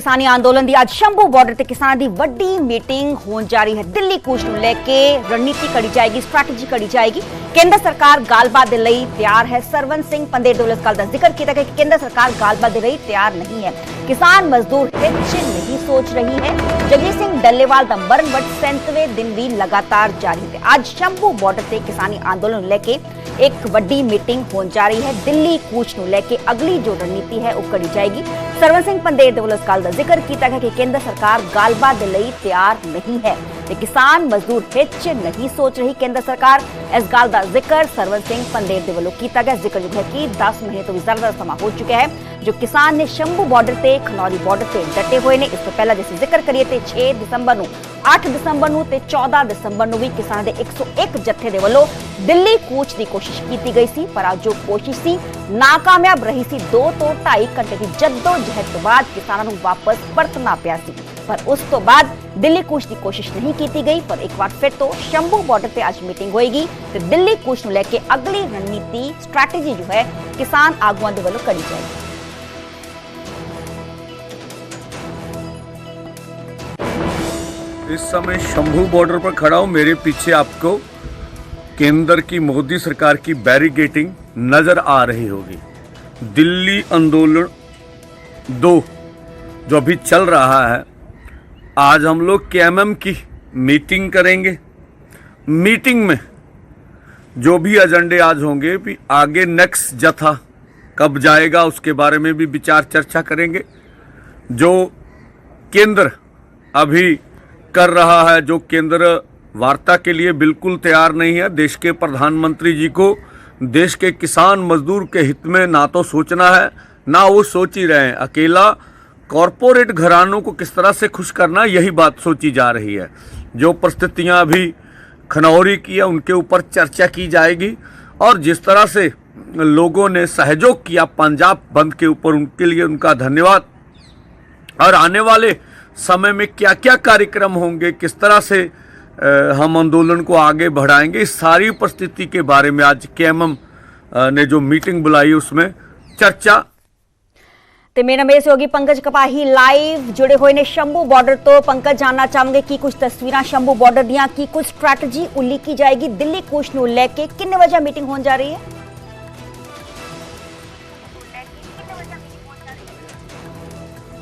ਕਿਸਾਨੀ ਅੰਦੋਲਨ ਦੀ ਅੱਜ ਸ਼ੰਭੂ ਬਾਰਡਰ ਤੇ ਕਿਸਾਨਾਂ ਦੀ ਵੱਡੀ ਮੀਟਿੰਗ ਹੋਣ ਜਾ ਰਹੀ ਹੈ। ਦਿੱਲੀ ਕੂਚ ਨੂੰ ਲੈ ਕੇ ਰਣਨੀਤੀ ਘੜੀ ਜਾਏਗੀ ਸਟ੍ਰੈਟਜੀ ਘੜੀ ਜਾਏਗੀ। ਕੇਂਦਰ ਸਰਕਾਰ ਗੱਲਬਾਤ ਦੇ ਲਈ ਤਿਆਰ ਹੈ। ਸਰਵਨ ਸਿੰਘ ਪੰਦੇ ਡੋਲਸ ਕੱਲ ਦਾ ਜ਼ਿਕਰ ਕੀਤਾ ਕਿ ਕੇਂਦਰ ਸਰਕਾਰ ਗੱਲਬਾਤ ਦੇ ਲਈ ਤਿਆਰ ਨਹੀਂ ਹੈ। ਕਿਸਾਨ ਮਜ਼ਦੂਰ ਹਿੱਤ 'ਚ ਨਹੀਂ ਸੋਚ ਰਹੀ ਹੈ। ਜਗਜੀਤ ਸਿੰਘ ਡੱਲੇਵਾਲ ਦਾ ਮਰਨ ਵਟ 37ਵੇਂ ਦਿਨ ਵੀ ਲਗਾਤਾਰ ਜਾਰੀ ਹੈ। ਅੱਜ ਸ਼ੰਭੂ ਬਾਰਡਰ ਤੇ ਕਿਸਾਨੀ ਅੰਦੋਲਨ ਨੂੰ ਲੈ ਕੇ ਇੱਕ ਵੱਡੀ ਮੀਟਿੰਗ ਹੋਣ ਜਾ ਰਹੀ ਹੈ। ਦਿੱਲੀ ਕੂਚ ਨੂੰ ਲੈ ਕੇ ਅਗਲੀ ਜੋ ਰਣਨੀਤੀ ਹੈ, ਉਹ ਘੜੀ ਜਾਏਗੀ। ਸਰਵਨ ਸਿੰਘ ਪੰਦੇਰ ਦੇ ਵੱਲੋਂ ਇਸ ਗੱਲ ਦਾ ਜ਼ਿਕਰ ਕੀਤਾ ਗਿਆ ਕਿ ਕੇਂਦਰ ਸਰਕਾਰ ਗੱਲਬਾਤ ਦੇ ਲਈ ਤਿਆਰ ਨਹੀਂ ਹੈ ਤੇ ਕਿਸਾਨ ਮਜ਼ਦੂਰ ਹਿੱਤ 'ਚ ਨਹੀਂ ਸੋਚ ਰਹੀ ਕੇਂਦਰ ਸਰਕਾਰ ਇਸ ਗੱਲ ਦਾ ਜ਼ਿਕਰ ਸਰਵਨ ਸਿੰਘ ਪੰਦੇਰ ਦੇ ਵੱਲੋਂ ਕੀਤਾ ਗਿਆ ਜ਼ਿਕਰ ਜੋ ਹੈ ਕਿ 10 ਮਹੀਨੇ ਤੋਂ ਵੀ ਜ਼ਿਆਦਾ ਦਾ ਸਮਾਂ ਹੋ ਚੁੱਕਿਆ ਹੈ ਜੋ ਕਿਸਾਨ ਨੇ ਸ਼ੰਭੂ ਬਾਰਡਰ ਤੇ ਖਨੌਰੀ ਬਾਰਡਰ ਤੇ ਡਟੇ ਹੋਏ ਨੇ ਇਸ ਤੋਂ ਪਹਿਲਾਂ ਜੇ ਜ਼ਿਕਰ ਕਰੀਏ ਤੇ 6 ਦਸੰਬਰ ਨੂੰ 8 ਦਸੰਬਰ ਨੂੰ ਤੇ 14 ਦਸੰਬਰ ਨੂੰ ਵੀ ਕਿਸਾਨਾਂ ਦੇ 101 ਜੱਥੇ ਦੇ ਵੱਲੋਂ ਦਿੱਲੀ ਕੂਚ ਦੀ ਕੋਸ਼ਿਸ਼ ਕੀਤੀ ਗਈ ਸੀ ਪਰ ਜੋ ਕੋਸ਼ਿਸ਼ ਸੀ ਨਾਕਾਮਯਾਬ ਰਹੀ ਸੀ 2 ਤੋਂ 2.5 ਘੰਟੇ ਦੀ ਜੱਦੋ ਜਹਿਦ ਤੋਂ ਬਾਅਦ ਕਿਸਾਨਾਂ ਨੂੰ ਵਾਪਸ ਪਰਤਣਾ ਪਿਆ ਸੀ ਪਰ ਉਸ ਤੋਂ ਬਾਅਦ ਦਿੱਲੀ ਕੂਚ ਦੀ ਕੋਸ਼ਿਸ਼ ਨਹੀਂ ਕੀਤੀ ਗਈ ਪਰ ਇੱਕ ਵਾਰ ਫਿਰ ਤੋਂ ਸ਼ੰਭੂ ਬਾਰਡਰ ਤੇ ਅੱਜ ਮੀਟਿੰਗ ਹੋਏਗੀ ਤੇ ਦਿੱਲੀ ਕੂਚ ਨੂੰ ਲੈ ਕੇ ਅਗਲੀ ਰਣਨੀਤੀ ਸਟ੍ਰੈਟਜੀ ਜੋ ਹੈ ਕਿਸਾਨ ਆਗੂਆਂ ਦੇ ਵੱਲੋਂ ਕਰੀ ਜਾਏਗੀ इस समय शंभू बॉर्डर पर खड़ा हूँ। मेरे पीछे आपको केंद्र की मोदी सरकार की बैरिगेटिंग नज़र आ रही होगी। दिल्ली आंदोलन दो जो अभी चल रहा है, आज हम लोग के की मीटिंग करेंगे। मीटिंग में जो भी एजेंडे आज होंगे, भी आगे नेक्स्ट जथा कब जाएगा, उसके बारे में भी विचार चर्चा करेंगे। जो केंद्र अभी कर रहा है, जो केंद्र वार्ता के लिए बिल्कुल तैयार नहीं है। देश के प्रधानमंत्री जी को देश के किसान मजदूर के हित में ना तो सोचना है, ना वो सोच ही रहे हैं। अकेला कॉरपोरेट घरानों को किस तरह से खुश करना, यही बात सोची जा रही है। जो परिस्थितियाँ अभी खनौरी की है, उनके ऊपर चर्चा की जाएगी और जिस तरह से लोगों ने सहयोग किया पंजाब बंद के ऊपर, उनके लिए उनका धन्यवाद। और आने वाले समय में क्या क्या कार्यक्रम होंगे किस तरह से अ, हम आंदोलन को आगे बढ़ाएंगे इस सारी परिस्थिति के बारे में आज के ने जो मीटिंग बुलाई उसमें चर्चा ਤੇ ਮੇਰਾ ਮੇਰੇ ਸਹਿਯੋਗੀ ਪੰਕਜ ਕਪਾਹੀ ਲਾਈਵ ਜੁੜੇ ਹੋਏ ਨੇ ਸ਼ੰਭੂ ਬਾਰਡਰ ਤੋਂ ਪੰਕਜ ਜਾਨਣਾ ਚਾਹਾਂਗੇ ਕੀ ਕੁਝ ਤਸਵੀਰਾਂ ਸ਼ੰਭੂ ਬਾਰਡਰ ਦੀਆਂ ਕੀ ਕੁਝ ਸਟ੍ਰੈਟਜੀ ਉਲੀਕੀ ਜਾਏਗੀ ਦਿੱਲੀ ਕੂਚ ਨੂੰ ਲੈ ਕੇ ਕਿੰਨੇ ਵਜੇ ਮੀਟਿੰਗ ਹੋਣ ਜਾ ਰਹੀ ਹੈ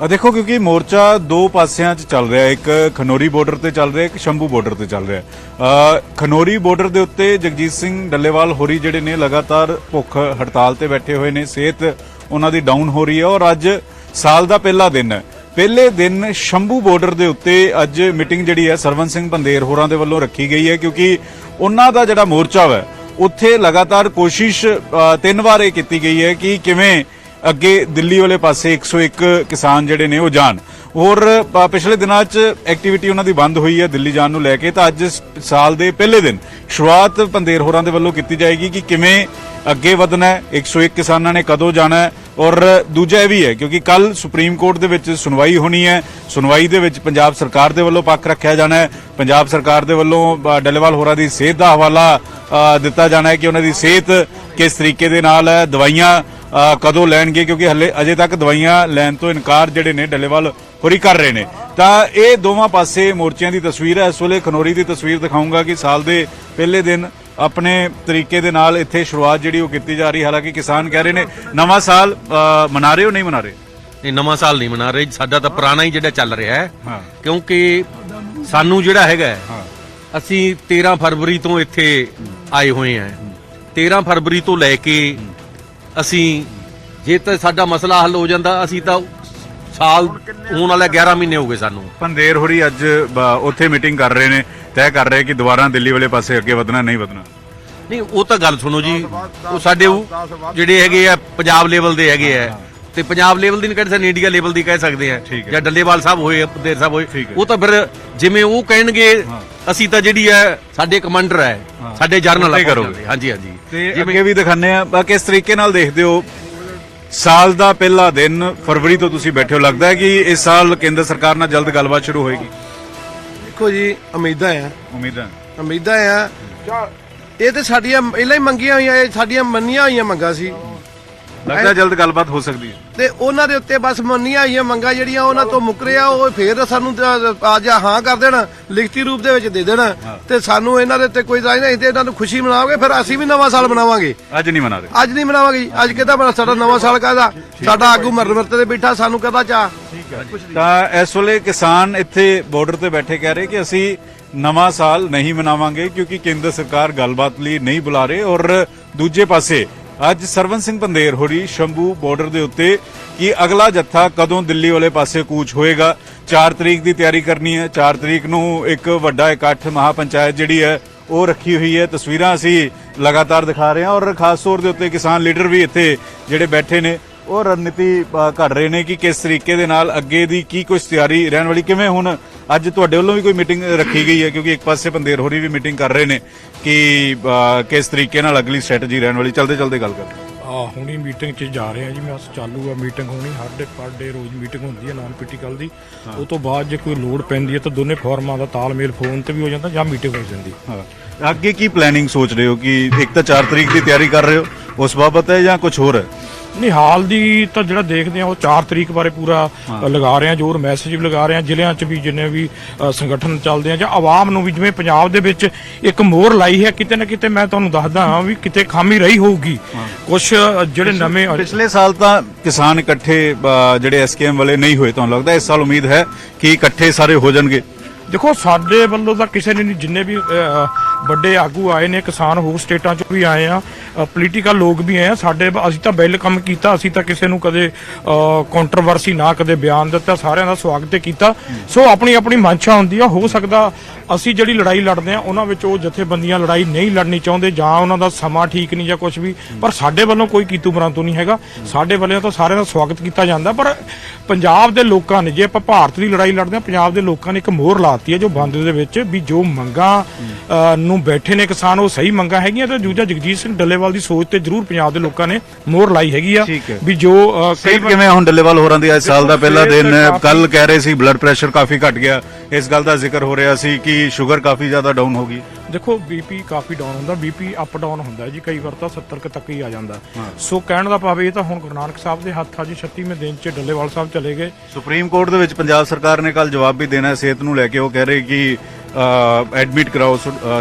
ਆ ਦੇਖੋ, ਕਿਉਂਕਿ ਮੋਰਚਾ ਦੋ ਪਾਸਿਆਂ 'ਚ ਚੱਲ ਰਿਹਾ ਇੱਕ ਖਨੋਰੀ ਬਾਰਡਰ ਤੇ ਚੱਲ ਰਿਹਾ, ਇੱਕ ਸ਼ੰਭੂ ਬਾਰਡਰ ਤੇ ਚੱਲ ਰਿਹਾ ਹੈ। ਅ, ਖਨੋਰੀ ਬਾਰਡਰ ਦੇ ਉੱਤੇ ਜਗਜੀਤ ਸਿੰਘ ਡੱਲੇਵਾਲ ਹੋਰੀ ਜਿਹੜੇ ਨੇ, ਲਗਾਤਾਰ ਭੁੱਖ ਹੜਤਾਲ ਤੇ ਬੈਠੇ ਹੋਏ ਨੇ। ਸਿਹਤ ਉਹਨਾਂ ਦੀ ਡਾਊਨ ਹੋ ਰਹੀ ਹੈ ਔਰ ਅੱਜ ਸਾਲ ਦਾ ਪਹਿਲਾ ਦਿਨ ਹੈ। ਪਹਿਲੇ ਦਿਨ ਸ਼ੰਭੂ ਬਾਰਡਰ ਦੇ ਉੱਤੇ ਅੱਜ ਮੀਟਿੰਗ ਜਿਹੜੀ ਹੈ ਸਰਵਨ ਸਿੰਘ ਬੰਦੇਰ ਹੋਰਾਂ ਦੇ ਵੱਲੋਂ ਰੱਖੀ ਗਈ ਹੈ, ਕਿਉਂਕਿ ਉਹਨਾਂ ਦਾ ਜਿਹੜਾ ਮੋਰਚਾ ਹੈ ਉੱਥੇ ਲਗਾਤਾਰ ਕੋਸ਼ਿਸ਼ ਤਿੰਨ ਵਾਰ ਇਹ ਕੀਤੀ ਗਈ ਹੈ ਕਿ ਕਿਵੇਂ ਅੱਗੇ ਦਿੱਲੀ ਵਾਲੇ ਪਾਸੇ 101 ਕਿਸਾਨ ਜਿਹੜੇ ਨੇ ਉਹ ਜਾਣ। ਔਰ ਪਿਛਲੇ ਦਿਨਾਂ 'ਚ ਐਕਟੀਵਿਟੀ ਉਹਨਾਂ ਦੀ ਬੰਦ ਹੋਈ ਹੈ ਦਿੱਲੀ ਜਾਣ ਨੂੰ ਲੈ ਕੇ। ਤਾਂ ਅੱਜ ਸਾਲ ਦੇ ਪਹਿਲੇ ਦਿਨ ਸ਼ੁਰੂਆਤ ਪੰਦੇਰ ਹੋਰਾਂ ਦੇ ਵੱਲੋਂ ਕੀਤੀ ਜਾਏਗੀ ਕਿ ਕਿਵੇਂ ਅੱਗੇ ਵਧਣਾ ਹੈ। 101 ਕਿਸਾਨਾਂ ਨੇ ਕਦੋਂ ਜਾਣਾ ਹੈ। ਔਰ ਦੂਜਾ ਇਹ ਵੀ ਹੈ, ਕਿਉਂਕਿ ਕੱਲ ਸੁਪਰੀਮ ਕੋਰਟ ਦੇ ਵਿੱਚ ਸੁਣਵਾਈ ਹੋਣੀ ਹੈ। ਸੁਣਵਾਈ ਦੇ ਵਿੱਚ ਪੰਜਾਬ ਸਰਕਾਰ ਦੇ ਵੱਲੋਂ ਪੱਖ ਰੱਖਿਆ ਜਾਣਾ ਹੈ। ਪੰਜਾਬ ਸਰਕਾਰ ਦੇ ਵੱਲੋਂ ਡੱਲੇਵਾਲ ਹੋਰਾਂ ਦੀ ਸਿਹਤ ਦਾ ਹਵਾਲਾ ਦਿੱਤਾ ਜਾਣਾ ਹੈ ਕਿ ਉਹਨਾਂ ਦੀ ਸਿਹਤ ਕਿਸ ਤਰੀਕੇ ਦੇ ਨਾਲ ਹੈ। ਦਵਾਈਆਂ ਕਦੋਂ ਲੈਣਗੇ? ਕਿਉਂਕਿ ਹਲੇ ਅਜੇ ਤੱਕ ਦਵਾਈਆਂ ਲੈਣ ਤੋਂ ਇਨਕਾਰ ਜਿਹੜੇ ਨੇ ਡੱਲੇਵਾਲ ਹੋਰੀ ਕਰ ਰਹੇ ਨੇ। ਤਾਂ ਇਹ ਦੋਵਾਂ ਪਾਸੇ ਮੋਰਚਿਆਂ ਦੀ ਤਸਵੀਰ ਹੈ। ਇਸ ਵੇਲੇ ਖਨੋਰੀ ਦੀ ਤਸਵੀਰ ਦਿਖਾਉਂਗਾ ਕਿ ਸਾਲ ਦੇ ਪਹਿਲੇ ਦਿਨ ਆਪਣੇ ਤਰੀਕੇ ਦੇ ਨਾਲ ਇੱਥੇ ਸ਼ੁਰੂਆਤ ਜਿਹੜੀ ਉਹ ਕੀਤੀ ਜਾ ਰਹੀ ਹਾਲਾਂਕਿ ਕਿਸਾਨ ਕਹਿ ਰਹੇ ਨੇ ਨਵਾਂ ਸਾਲ ਮਨਾ ਰਹੇ ਹੋ ਨਹੀਂ ਮਨਾ ਰਹੇ? ਇਹ ਨਵਾਂ ਸਾਲ ਨਹੀਂ ਮਨਾ ਰਹੇ। ਸਾਡਾ ਤਾਂ ਪੁਰਾਣਾ ਹੀ ਜਿਹੜਾ ਚੱਲ ਰਿਹਾ ਹੈ। ਕਿਉਂਕਿ ਸਾਨੂੰ ਜਿਹੜਾ ਹੈਗਾ ਅਸੀਂ 13 ਫਰਵਰੀ ਤੋਂ ਇੱਥੇ ਆਏ ਹੋਏ ਹਾਂ। 13 ਫਰਵਰੀ ਤੋਂ ਲੈ ਕੇ ਅਸੀਂ ਜੇ ਤਾਂ ਸਾਡਾ ਮਸਲਾ ਹੱਲ ਹੋ ਜਾਂਦਾ ਅਸੀਂ ਤਾਂ ਸਾਲ ਹੋਣ ਵਾਲਾ 11 ਮਹੀਨੇ ਹੋ ਗਏ ਸਾਨੂੰ। ਪੰਦੇਰ ਹੋਰੀ ਅੱਜ ਬ- ਉੱਥੇ ਮੀਟਿੰਗ ਕਰ ਰਹੇ ਨੇ ਤੈਅ ਕਰ ਰਹੇ ਕਿ ਦੁਬਾਰਾ ਦਿੱਲੀ ਵਾਲੇ ਪਾਸੇ ਅੱਗੇ ਵਧਣਾ ਨਹੀਂ ਵਧਣਾ। ਨਹੀਂ ਉਹ ਤਾਂ ਗੱਲ ਸੁਣੋ ਜੀ ਉਹ ਸਾਡੇ ਉਹ ਜਿਹੜੇ ਹੈਗੇ ਆ ਪੰਜਾਬ ਲੈਵਲ ਦੇ ਹੈਗੇ ਆ। ਤੇ ਪੰਜਾਬ ਲੈਵਲ ਦੀ ਨਹੀਂ ਕਹਿ ਸਕਦੇ ਇੰਡੀਆ ਲੈਵਲ ਦੀ ਕਹਿ ਸਕਦੇ ਆ। ਠੀਕ ਹੈ। ਜਾਂ ਡੱਲੇਵਾਲ ਸਾਹਿਬ ਹੋਏ ਪਦੇਰ ਸਾਹਿਬ ਹੋਏ ਠੀਕ ਹੈ। ਉਹ ਤਾਂ ਫਿਰ ਜਿਵੇਂ ਉਹ ਕਹਿਣਗੇ ਅਸੀਂ ਤਾਂ ਜਿਹੜੀ ਹੈ ਸਾਡੇ ਕਮਾਂਡਰ ਹੈ ਸਾਡੇ ਜਰਨਲ ਆ ਕਰੋਗੇ। ਹਾਂਜੀ ਹਾਂਜੀ। ਤੇ ਅੱਗੇ ਵੀ ਦਿਖਾਣੇ ਆ ਬਾਕੀ ਇਸ ਤਰੀਕੇ ਨਾਲ ਦੇਖਦੇ ਹੋ ਸਾਲ ਦਾ ਪਹਿਲਾ ਦਿਨ ਫਰਵਰੀ ਤੋਂ ਤੁਸੀਂ ਬੈਠੇ ਹੋ ਲੱਗਦਾ ਹੈ ਕਿ ਇਸ ਸਾਲ ਕੇਂਦਰ ਸਰਕਾਰ ਨਾਲ ਜਲਦ ਗੱਲਬਾਤ ਸ਼ੁਰੂ ਹੋਏਗੀ? ਦੇਖੋ ਜੀ ਉਮੀਦਾਂ ਆ। ਉਮੀਦਾਂ। ਉਮੀਦਾਂ ਆ। ਇਹ ਤੇ ਸਾਡੀਆਂ ਪਹਿਲਾਂ ਹੀ ਮੰਗੀਆਂ ਹੋਈਆਂ ਇਹ ਸਾਡੀਆਂ ਮੰਨੀਆਂ ਹੋਈਆਂ ਮੰਗਾਂ ਸੀ। ਲੱਗਦਾ ਜਲਦ ਗੱਲਬਾਤ ਹੋ ਸਕਦੀ ਹੈ। ਤੇ ਉਹਨਾਂ ਦੇ ਉੱਤੇ ਬਸ ਮੰਨੀਆਂ ਹੋਈਆਂ ਮੰਗਾਂ ਜਿਹੜੀਆਂ ਉਹਨਾਂ ਤੋਂ ਮੁੱਕਰੇ ਆ ਉਹ ਫੇਰ ਸਾਨੂੰ ਅੱਜ ਹਾਂ ਕਰ ਦੇਣ ਲਿਖਤੀ ਰੂਪ ਦੇ ਵਿੱਚ ਦੇ ਦੇਣ। ਤੇ ਸਾਨੂੰ ਇਹਨਾਂ ਦੇ ਉੱਤੇ ਕੋਈ ਰਾਜ ਨਹੀਂ ਤੇ ਇਹਨਾਂ ਨੂੰ ਖੁਸ਼ੀ ਮਨਾਵਾਂਗੇ ਫਿਰ ਅਸੀਂ ਵੀ ਨਵਾਂ ਸਾਲ ਮਨਾਵਾਂਗੇ। ਅੱਜ ਨਹੀਂ ਮਨਾ ਰਹੇ। ਅੱਜ ਨਹੀਂ ਮਨਾਵਾਂਗੇ ਜੀ। ਅੱਜ ਕਿਹਦਾ ਬਣਾ ਸਾਡਾ ਨਵਾਂ ਸਾਲ ਕਾਹਦਾ? ਸਾਡਾ ਆਗੂ ਮਰਨ ਵਰਤੇ ਤੇ ਬੈਠਾ ਸਾਨੂੰ ਕਹਦਾ ਚਾ ਤਾਂ ਇਸ ਵੇਲੇ ਕਿਸਾਨ ਇੱਥੇ ਬਾਰਡਰ ਤੇ ਬੈਠੇ ਕਹਿ ਰਹੇ ਕਿ ਅਸੀਂ ਨਵਾਂ ਸਾਲ ਨਹੀਂ ਮਨਾਵਾਂਗੇ ਕਿਉਂਕਿ ਕੇਂਦਰ ਸਰਕਾਰ ਗੱਲਬਾਤ ਲਈ ਨਹੀਂ ਬੁਲਾ ਰਹੇ ਔਰ ਦੂਜੇ ਪਾਸੇ ਅੱਜ ਸਰਵਨ ਸਿੰਘ ਪੰਦੇਰ ਹੋਰੀ ਸ਼ੰਭੂ ਬਾਰਡਰ ਦੇ ਉੱਤੇ ਕਿ ਅਗਲਾ ਜੱਥਾ ਕਦੋਂ ਦਿੱਲੀ ਵਾਲੇ ਪਾਸੇ ਕੂਚ ਹੋਏਗਾ? 4 ਤਰੀਕ ਦੀ ਤਿਆਰੀ ਕਰਨੀ ਹੈ। 4 ਤਰੀਕ ਨੂੰ ਇੱਕ ਵੱਡਾ ਇਕੱਠ ਮਹਾਪੰਚਾਇਤ ਜਿਹੜੀ ਹੈ ਉਹ ਰੱਖੀ ਹੋਈ ਹੈ। ਤਸਵੀਰਾਂ ਅਸੀਂ ਲਗਾਤਾਰ ਦਿਖਾ ਰਹੇ ਹਾਂ ਔਰ ਖਾਸ ਤੌਰ ਦੇ ਉੱਤੇ ਕਿਸਾਨ ਲੀਡਰ ਵੀ ਇੱਥੇ ਜਿਹੜੇ ਬੈਠੇ ਨੇ। ਉਹ ਰਣਨੀਤੀ ਅ, ਘੜ ਰਹੇ ਨੇ ਕਿ ਕਿਸ ਤਰੀਕੇ ਦੇ ਨਾਲ ਅੱਗੇ ਦੀ ਕੀ ਕੁਝ ਤਿਆਰੀ ਰਹਿਣ ਵਾਲੀ ਕਿਵੇਂ ਹੁਣ ਅੱਜ ਤੁਹਾਡੇ ਵੱਲੋਂ ਵੀ ਕੋਈ ਮੀਟਿੰਗ ਰੱਖੀ ਗਈ ਹੈ ਕਿਉਂਕਿ ਇੱਕ ਪਾਸੇ ਪੰਦੇਰ ਹੋਰੀ ਵੀ ਮੀਟਿੰਗ ਕਰ ਰਹੇ ਨੇ ਕਿ ਕਿਸ ਤਰੀਕੇ ਨਾਲ ਅਗਲੀ ਸਟ੍ਰੈਟਜੀ ਰਹਿਣ ਵਾਲੀ ਚਲਦੇ ਚਲਦੇ ਗੱਲ ਕਰ ਆ ਹੁਣੀ ਮੀਟਿੰਗ 'ਚ ਜਾ ਰਹੇ ਆ ਜੀ ਮੈਂ ਬਸ ਚਾਲੂ ਆ ਮੀਟਿੰਗ ਹੋਣੀ ਹਰ ਡੇ ਪਰ ਡੇ ਰੋਜ਼ ਮੀਟਿੰਗ ਹੁੰਦੀ ਹੈ ਨਾਨ ਪੋਲੀਟੀਕਲ ਦੀ। ਉਹ ਤੋਂ ਬਾਅਦ ਜੇ ਕੋਈ ਲੋਡ ਪੈਂਦੀ ਹੈ ਤਾਂ ਦੋਨੇ ਫਾਰਮਾਂ ਦਾ ਤਾਲਮੇਲ ਫੋਨ ਤੇ ਵੀ ਹੋ ਜਾਂਦਾ ਜਾਂ ਮੀਟਿੰਗ ਹੋ ਜਾਂਦੀ ਹਾਂ। ਅੱਗੇ ਕੀ ਪਲੈਨਿੰਗ ਸੋਚ ਰਹੇ ਹੋ ਕਿ ਇੱਕ ਤਾਂ 4 ਤਰੀਕ ਦੀ ਤਿਆਰੀ ਕਰ ਰਹੇ ਹੋ ਉਸ ਬਾਬਤ ਹੈ ਜਾਂ ਕੁਝ ਹੋਰ ਹੈ? ਨਹੀਂ ਹਾਲ ਦੀ ਤਾਂ ਜਿਹੜਾ ਦੇਖਦੇ ਆ ਉਹ 4 ਤਰੀਕ ਬਾਰੇ ਪੂਰਾ ਲਗਾ ਰਹੇ ਆ ਜੋਰ ਮੈਸੇਜ ਵੀ ਲਗਾ ਰਹੇ ਆ ਜ਼ਿਲ੍ਹਿਆਂ 'ਚ ਵੀ ਜਿੰਨੇ ਵੀ ਸੰਗਠਨ ਚੱਲਦੇ ਆ ਜਾਂ ਆਵਾਮ ਨੂੰ ਵੀ ਜਿਵੇਂ ਪੰਜਾਬ ਦੇ ਵਿੱਚ ਇੱਕ ਮੋਹਰ ਲਾਈ ਹੈ ਕਿਤੇ ਨਾ ਕਿਤੇ ਮੈਂ ਤੁਹਾਨੂੰ ਦੱਸਦਾ ਹਾਂ ਵੀ ਕਿਤੇ ਖਾਮੀ ਰਹੀ ਹੋਊਗੀ। ਕੁਝ ਜਿਹੜੇ ਨਵੇਂ ਪਿਛਲੇ ਸਾਲ ਤਾਂ ਕਿਸਾਨ ਇਕੱਠੇ ਜਿਹੜੇ ਐਸਕੇਐਮ ਵਾਲੇ ਨਹੀਂ ਹੋਏ ਤੁਹਾਨੂੰ ਲੱਗਦਾ ਇਸ ਸਾਲ ਉਮੀਦ ਹੈ ਕਿ ਇਕੱਠੇ ਸਾਰੇ ਹੋ ਜਾਣਗੇ? ਦੇਖੋ, ਸਾਡੇ ਵੱਲੋਂ ਤਾਂ ਕਿਸੇ ਨੇ ਨਹੀਂ ਜਿੰਨੇ ਵੀ ਵੱਡੇ ਆਗੂ ਆਏ ਨੇ, ਕਿਸਾਨ ਹੋਰ ਸਟੇਟਾਂ ਚੋਂ ਵੀ ਆਏ ਆ ਪੋਲੀਟੀਕਲ ਲੋਕ ਵੀ ਆਏ ਆ, ਸਾਡੇ ਅਸੀਂ ਤਾਂ ਵੈਲਕਮ ਕੀਤਾ, ਅਸੀਂ ਤਾਂ ਕਿਸੇ ਨੂੰ ਕਦੇ ਕੰਟਰੋਵਰਸੀ ਨਾ ਕਦੇ ਬਿਆਨ ਦਿੱਤਾ, ਸਾਰਿਆਂ ਦਾ ਸਵਾਗਤ ਕੀਤਾ। ਸੋ ਆਪਣੀ ਆਪਣੀ ਮੰਸ਼ਾ ਹੁੰਦੀ ਆ, ਹੋ ਸਕਦਾ ਅਸੀਂ ਜਿਹੜੀ ਲੜਾਈ ਲੜਦੇ ਆ, ਉਹਨਾਂ ਵਿੱਚ ਉਹ ਜਥੇਬੰਦੀਆਂ ਲੜਾਈ ਨਹੀਂ ਲੜਨੀ ਚਾਹੁੰਦੇ, ਜਾਂ ਉਹਨਾਂ ਦਾ ਸਮਾਂ ਠੀਕ ਨਹੀਂ ਜਾਂ ਕੁਝ ਵੀ, ਪਰ ਸਾਡੇ ਵੱਲੋਂ ਕੋਈ ਕੀਤੂ ਬਰਾਂਤੂ ਨਹੀਂ ਹੈਗਾ। ਸਾਡੇ ਵੱਲੋਂ ਤਾਂ ਸਾਰਿਆਂ ਦਾ ਸਵਾਗਤ ਕੀਤਾ ਜਾਂਦਾ, ਪਰ ਪੰਜਾਬ ਦੇ ਲੋਕਾਂ ਨੇ, ਜੇ ਆਪਾਂ ਭਾਰਤ ਦੀ ਲੜਾਈ ਲੜਦੇ ਆ, ਪੰਜਾਬ ਦੇ ਲੋਕਾਂ ਨੇ ਇੱਕ ਮੋਹਰ ਲਾ ਲਾਤੀ ਹੈ ਜੋ ਬੰਦ ਦੇ ਵਿੱਚ ਵੀ ਜੋ ਮੰਗਾਂ ਨੂੰ ਬੈਠੇ ਨੇ ਕਿਸਾਨ ਉਹ ਸਹੀ ਮੰਗਾਂ ਹੈਗੀਆਂ ਤੇ ਦੂਜਾ ਜਗਜੀਤ ਸਿੰਘ ਡੱਲੇਵਾਲ ਦੀ ਸੋਚ ਤੇ ਜ਼ਰੂਰ ਪੰਜਾਬ ਦੇ ਲੋਕਾਂ ਨੇ ਮੋਹਰ ਲਾਈ ਹੈਗੀ ਆ। ਵੀ ਜੋ ਕਈ ਕਿਵੇਂ ਹੁਣ ਡੱਲੇਵਾਲ ਹੋਰਾਂ ਦੀ ਅੱਜ ਸਾਲ ਦਾ ਪਹਿਲਾ ਦਿਨ ਕੱਲ ਕਹਿ ਰਹੇ ਸੀ ਬਲੱਡ ਪ੍ਰੈਸ਼ਰ ਕਾਫੀ ਘਟ ਗਿਆ ਇਸ ਗੱਲ ਦਾ ਜ਼ਿਕਰ ਹੋ ਰਿਹਾ ਸੀ ਕਿ ਸ਼ੂਗਰ ਕਾਫੀ ਜ਼ਿਆਦਾ ਡਾਊਨ ਹੋ ਗਈ ਦੇਖੋ ਬੀਪੀ ਕਾਫੀ ਡਾਊਨ ਹੁੰਦਾ ਬੀਪੀ ਅਪ ਡਾਊਨ ਹੁੰਦਾ ਜੀ ਕਈ ਵਾਰ ਤਾਂ 70 ਕੁ ਤੱਕ ਹੀ ਆ ਜਾਂਦਾ। ਸੋ ਕਹਿਣ ਦਾ ਭਾਵ ਇਹ ਤਾਂ ਹੁਣ ਗੁਰੂ ਨਾਨਕ ਸਾਹਿਬ ਦੇ ਹੱਥ ਆ ਜੀ 36ਵੇਂ ਦਿਨ ਚ ਡੱਲੇਵਾਲ ਸਾਹਿਬ ਚਲੇ ਗਏ। ਸੁਪਰੀਮ ਕੋਰਟ ਦੇ ਵਿੱਚ ਪੰਜਾਬ ਸਰਕਾਰ ਨੇ ਕੱਲ ਜਵਾਬ ਵੀ ਦੇਣਾ ਸਿਹਤ ਨੂੰ ਲੈ ਕੇ ਉਹ ਕਹਿ ਰਹੇ ਕਿ ਐਡਮਿਟ ਕਰਾਓ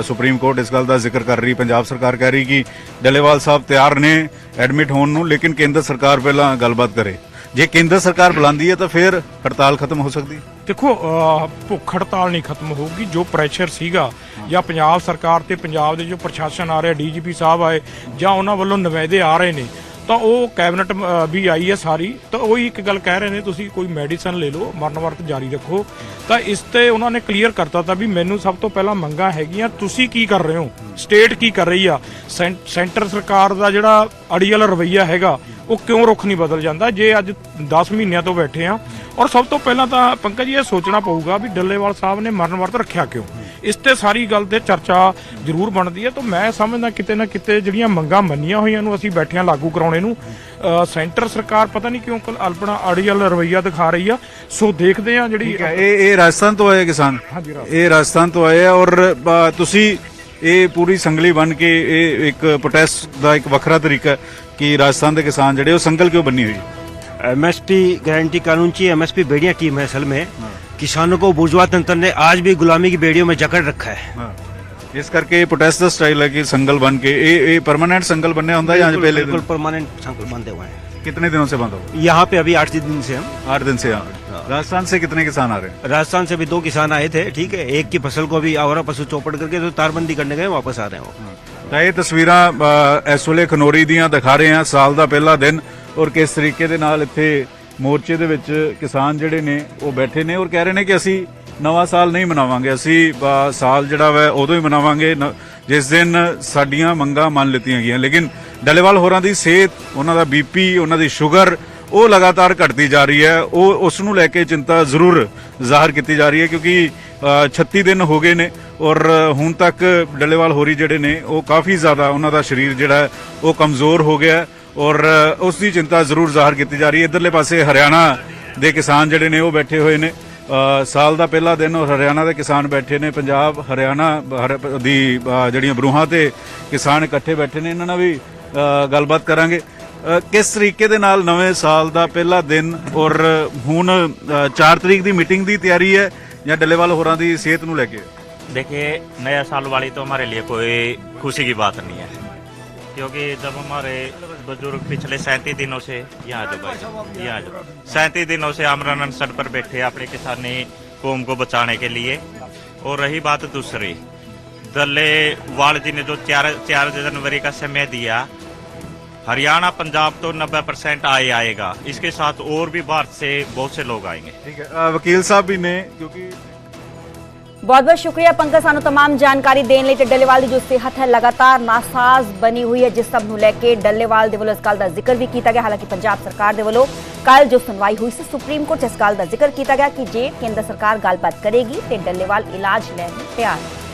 ਸੁਪਰੀਮ ਕੋਰਟ ਇਸ ਗੱਲ ਦਾ ਜ਼ਿਕਰ ਕਰ ਰਹੀ ਪੰਜਾਬ ਸਰਕਾਰ ਕਹਿ ਰਹੀ ਕਿ ਡੱਲੇਵਾਲ ਸਾਹਿਬ ਤਿਆਰ ਨੇ ਐਡਮਿਟ ਹੋਣ ਨੂੰ ਲੇਕਿਨ ਕੇਂਦਰ ਸਰਕਾਰ ਪਹਿਲਾਂ ਗੱਲਬਾਤ ਕਰੇ। ਜੇ ਕੇਂਦਰ ਸਰਕਾਰ ਬੁਲਾਉਂਦੀ ਹੈ ਤਾਂ ਫਿਰ ਹੜਤਾਲ ਖਤਮ ਹੋ ਸਕਦੀ ਹੈ। ਦੇਖੋ ਅਹ, ਭੁੱਖ ਹੜਤਾਲ ਨਹੀਂ ਖਤਮ ਹੋਊਗੀ। ਜੋ ਪ੍ਰੈਸ਼ਰ ਸੀਗਾ ਜਾਂ ਪੰਜਾਬ ਸਰਕਾਰ ਤੇ ਪੰਜਾਬ ਦੇ ਜੋ ਪ੍ਰਸ਼ਾਸਨ ਆ ਰਿਹਾ ਡੀਜੀਪੀ ਸਾਹਿਬ ਆਏ ਜਾਂ ਉਹਨਾਂ ਵੱਲੋਂ ਨੁਮਾਇੰਦੇ ਆ ਰਹੇ ਨੇ ਤਾਂ ਉਹ ਕੈਬਨਿਟ ਵੀ ਆਈ ਹੈ ਸਾਰੀ, ਤਾਂ ਉਹ ਇੱਕ ਗੱਲ ਕਹਿ ਰਹੇ ਨੇ, ਤੁਸੀਂ ਕੋਈ ਮੈਡੀਸਨ ਲੈ ਲਓ, ਮਰਨ ਵਰਤ ਜਾਰੀ ਰੱਖੋ। ਤਾਂ ਇਸ ਤੇ ਉਹਨਾਂ ਨੇ ਕਲੀਅਰ ਕਰਤਾ ਤਾਂ ਵੀ ਮੈਨੂੰ ਸਭ ਤੋਂ ਪਹਿਲਾਂ ਮੰਗਾਂ ਹੈਗੀਆਂ, ਤੁਸੀਂ ਕੀ ਕਰ ਰਹੇ ਹੋ? ਸਟੇਟ ਕੀ ਕਰ ਰਹੀ ਆ? ਸੈਂ- ਸੈਂਟਰ ਸਰਕਾਰ ਦਾ ਜਿਹੜਾ ਅੜੀਅਲ ਰਵਈਆ ਹੈਗਾ, ਉਹ ਕਿਉਂ ਰੁਖ ਨਹੀਂ ਬਦਲ ਜਾਂਦਾ? ਜੇ ਅੱਜ 10 ਮਹੀਨਿਆਂ ਤੋਂ ਬੈਠੇ ਆ, ਔਰ ਸਭ ਤੋਂ ਪਹਿਲਾਂ ਤਾਂ ਪੰਕਜ ਜੀ ਇਹ ਸੋਚਣਾ ਪਊਗਾ ਵੀ ਡੱਲੇਵਾਲ ਸਾਹਿਬ ਨੇ ਮਰਨ ਵਰਤ ਰੱਖਿਆ ਕਿਉਂ? ਇਸ ਤੇ ਸਾਰੀ ਗੱਲ ਤੇ ਚਰਚਾ ਜ਼ਰੂਰ ਬਣਦੀ ਹੈ ਤਾਂ ਮੈਂ ਸਮਝਦਾ ਕਿਤੇ ਨਾ ਕਿਤੇ ਜਿਹੜੀਆਂ ਮੰਗਾਂ ਮੰਨੀਆਂ ਹੋਈਆਂ ਨੂੰ ਅਸੀਂ ਬੈਠਿਆਂ ਲਾਗੂ ਕਰਾਉਣੇ ਨੂੰ ਸੈਂਟਰ ਸਰਕਾਰ ਪਤਾ ਨਹੀਂ ਕਿਉਂ ਆਪਣਾ ਅੜੀਅਲ ਰਵਈਆ ਦਿਖਾ ਰਹੀ ਆ ਸੋ ਦੇਖਦੇ ਆ ਜਿਹੜੀ ਇਹ ਇਹ ਰਾਜਸਥਾਨ ਤੋਂ ਆਏ ਕਿਸਾਨ। ਇਹ ਰਾਜਸਥਾਨ ਤੋਂ ਆਏ ਆ ਔਰ ਤੁਸੀਂ ਇਹ ਪੂਰੀ ਸੰਗਲੀ ਬਣ ਕੇ ਇਹ ਇੱਕ ਪ੍ਰੋਟੈਸਟ ਦਾ ਇੱਕ ਵੱਖਰਾ ਤਰੀਕਾ ਕਿ ਰਾਜਸਥਾਨ ਦੇ ਕਿਸਾਨ ਜਿਹੜੇ ਉਹ ਸੰਗਲ ਕਿਉਂ ਬੰਨੀ ਹੋਈ ਹੈ? एमएसपी गारंटी कानून चाहिए एमएसपी बेड़िया टीम है असल में किसानों को बुर्जुआ तंत्र ने आज भी गुलामी की बेड़ियों में जकड़ रखा है ਇਸ ਕਰਕੇ ਪ੍ਰੋਟੈਸਟ ਦਾ ਸਟਾਈਲ ਹੈ ਕਿ ਸੰਗਲ ਬਣ ਕੇ ਇਹ ਇਹ ਪਰਮਾਨੈਂਟ ਸੰਗਲ बनया ਹੁੰਦਾ ਜਾਂ ਪਹਿਲੇ बिल्कुल दिन परमानेंट संकुल बंधे हुए हैं कितने दिनों से बंद हो यहाँ पे अभी आठ दिन से हम आठ दिन से यहाँ राजस्थान से कितने किसान आ रहे हैं राजस्थान से भी दो किसान आए थे ठीक है एक की फसल को भी आवरा पशु चौपट करके तो तारबंदी करने गए वापस आ रहे हैं वो ਤਾਂ ਇਹ ਤਸਵੀਰਾਂ ਅ, ਇਸ ਵੇਲੇ ਖਨੋਰੀ ਦੀਆਂ ਦਿਖਾ ਰਹੇ ਹਾਂ ਸਾਲ ਦਾ ਪਹਿਲਾ ਦਿਨ ਔਰ ਕਿਸ ਤਰੀਕੇ ਦੇ ਨਾਲ ਇੱਥੇ ਮੋਰਚੇ ਦੇ ਵਿੱਚ ਕਿਸਾਨ ਜਿਹੜੇ ਨੇ ਉਹ ਬੈਠੇ ਨੇ ਔਰ ਕਹਿ ਰਹੇ ਨੇ ਕਿ ਅਸੀਂ ਨਵਾਂ ਸਾਲ ਨਹੀਂ ਮਨਾਵਾਂਗੇ। ਅਸੀਂ ਸਾਲ ਜਿਹੜਾ ਵਾ ਉਦੋਂ ਹੀ ਮਨਾਵਾਂਗੇ। ਨ- ਜਿਸ ਦਿਨ ਸਾਡੀਆਂ ਮੰਗਾਂ ਮੰਨ ਲਿੱਤੀਆਂ ਗਈਆਂ। ਲੇਕਿਨ ਡੱਲੇਵਾਲ ਹੋਰਾਂ ਦੀ ਸਿਹਤ ਉਹਨਾਂ ਦਾ ਬੀਪੀ ਉਹਨਾਂ ਦੀ ਸ਼ੂਗਰ ਉਹ ਲਗਾਤਾਰ ਘਟਦੀ ਜਾ ਰਹੀ ਹੈ। ਉਹ ਉਸ ਨੂੰ ਲੈ ਕੇ ਚਿੰਤਾ ਜ਼ਰੂਰ ਜ਼ਾਹਰ ਕੀਤੀ ਜਾ ਰਹੀ ਹੈ ਕਿਉਂਕਿ ਅ, 36 ਦਿਨ ਹੋ ਗਏ ਨੇ ਔਰ ਹੁਣ ਤੱਕ ਡੱਲੇਵਾਲ ਹੋਰੀ ਜਿਹੜੇ ਨੇ ਉਹ ਕਾਫੀ ਜ਼ਿਆਦਾ ਉਹਨਾਂ ਦਾ ਸਰੀਰ ਜਿਹੜਾ ਉਹ ਕਮਜ਼ੋਰ ਹੋ ਗਿਆ। ਔਰ ਅ, ਉਸ ਦੀ ਚਿੰਤਾ ਜ਼ਰੂਰ ਜ਼ਾਹਰ ਕੀਤੀ ਜਾ ਰਹੀ ਹੈ ਇਧਰਲੇ ਪਾਸੇ ਹਰਿਆਣਾ ਦੇ ਕਿਸਾਨ ਜਿਹੜੇ ਨੇ ਉਹ ਬੈਠੇ ਹੋਏ ਨੇ ਅ, ਸਾਲ ਦਾ ਪਹਿਲਾ ਦਿਨ ਔਰ ਹਰਿਆਣਾ ਦੇ ਕਿਸਾਨ ਬੈਠੇ ਨੇ ਪੰਜਾਬ ਹਰਿਆਣਾ ਹਰ- ਦੀ ਅ, ਜਿਹੜੀਆਂ ਬਰੂਹਾਂ ਤੇ ਕਿਸਾਨ ਇਕੱਠੇ ਬੈਠੇ ਨੇ ਇਹਨਾਂ ਨਾਲ ਵੀ ਅ, ਗੱਲਬਾਤ ਕਰਾਂਗੇ ਅ, ਕਿਸ ਤਰੀਕੇ ਦੇ ਨਾਲ ਨਵੇਂ ਸਾਲ ਦਾ ਪਹਿਲਾ ਦਿਨ ਔਰ ਹੁਣ 4 ਤਰੀਕ ਦੀ ਮੀਟਿੰਗ ਦੀ ਤਿਆਰੀ ਹੈ ਜਾਂ ਡੱਲੇਵਾਲ ਹੋਰਾਂ ਦੀ ਸਿਹਤ ਨੂੰ ਲੈ ਕੇ देखिए नया साल वाली तो हमारे लिए कोई खुशी की बात नहीं है क्योंकि जब हमारे बुज़ुर्ग पिछले सैंतीस दिनों से यहाँ आ यहाँ आ सैंतीस दिनों से अमरानंद अनशन पर बैठे अपने किसानी कौम को बचाने के लिए। और रही बात दूसरी दल्ले वाल जी ने जो चार चार जनवरी का समय दिया हरियाणा पंजाब तो 90 परसेंट आए आएगा। इसके साथ और भी भारत से बहुत से लोग आएँगे। ठीक है आ, वकील साहब भी ने क्योंकि ਬਹੁਤ ਬਹੁਤ ਸ਼ੁਕਰੀਆ ਪੰਕਜ ਸਾਨੂੰ तमाम ਜਾਣਕਾਰੀ ਦੇਣ ਲਈ ਤੇ ਡੱਲੇਵਾਲ ਦੀ ਜੋ ਸਿਹਤ ਹੈ ਲਗਾਤਾਰ ਨਾਸਾਜ਼ ਬਣੀ ਹੋਈ ਹੈ ਜਿਸ ਸਭ ਨੂੰ ਲੈ ਕੇ ਡੱਲੇਵਾਲ ਦੇ ਵੱਲੋਂ ਇਸ ਗੱਲ ਦਾ ਜ਼ਿਕਰ ਵੀ ਕੀਤਾ ਗਿਆ ਹਾਲਾਂਕਿ ਪੰਜਾਬ ਸਰਕਾਰ ਦੇ ਵੱਲੋਂ ਕੱਲ ਜੋ ਸੁਣਵਾਈ ਹੋਈ ਸੀ ਸੁਪਰੀਮ ਕੋਰਟ 'ਚ ਇਸ ਗੱਲ ਦਾ ਜ਼ਿਕਰ ਕੀਤਾ ਗਿਆ ਕਿ ਜੇ ਕੇਂਦਰ ਸਰਕਾਰ ਗੱਲਬਾਤ ਕਰੇਗੀ ਤੇ ਡੱਲੇਵਾਲ ਇਲਾਜ ਲੈਣ ਨੂੰ ਤਿਆਰ ਹੈ